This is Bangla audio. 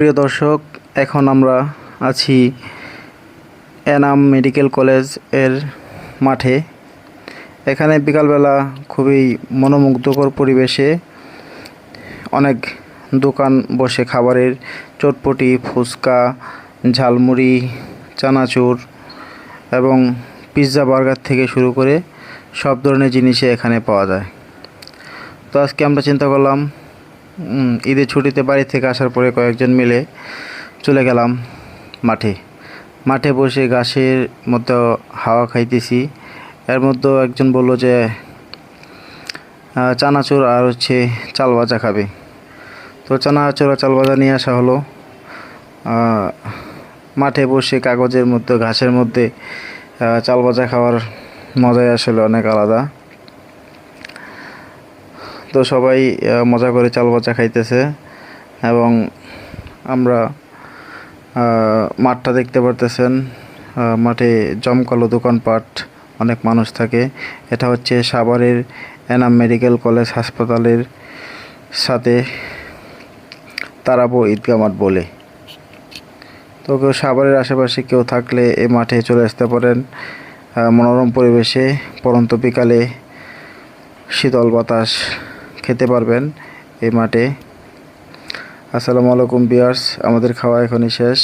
প্রিয় দর্শক, এখন আমরা আছি এনাম মেডিকেল কলেজের মাঠে। এখানে বিকালবেলা খুবই মনোমুগ্ধকর পরিবেশে অনেক দোকান বসে খাবারের চটপটি, ফুচকা, ঝালমুড়ি, চানাচুর এবং পিৎজা বার্গার থেকে শুরু করে সব ধরনের জিনিসই এখানে পাওয়া যায়। তো আজকে আমরা চিন্তা করলাম ঈদের ছুটিতে বাড়ি থেকে আসার পরে কয়েকজন মিলে চলে গেলাম মাঠে। মাঠে বসে ঘাসের মতো হাওয়া খাইতেছি। এর মধ্যে একজন বলল যে চানাচুর আর হচ্ছে চাল ভাজা খাবে। তো চানাচুর আর চাল ভাজা নিয়ে আসা হলো। মাঠে বসে কাগজের মধ্যে, ঘাসের মধ্যে চাল ভাজা খাওয়ার মজাই আসলে অনেক আলাদা। তো সবাই মজা করে চাল ভাজা খাইতেছে এবং আমরা মাঠটা দেখতে পারতেছেন মাঠে জমকালো দোকানপাট, অনেক মানুষ থাকে। এটা হচ্ছে সাভারের এনাম মেডিকেল কলেজ হাসপাতালের সাথে তারাবো ঈদগাহ মাঠ বলে। তো কেউ সাভারের আশেপাশে কেউ থাকলে এ মাঠে চলে আসতে পারেন। মনোরম পরিবেশে, পরন্ত বিকালে শীতল বাতাস খেতে পারবেন এই মাঠে। আসসালামু আলাইকুম বিয়ার্স আমাদের খাওয়া এখনই শেষ।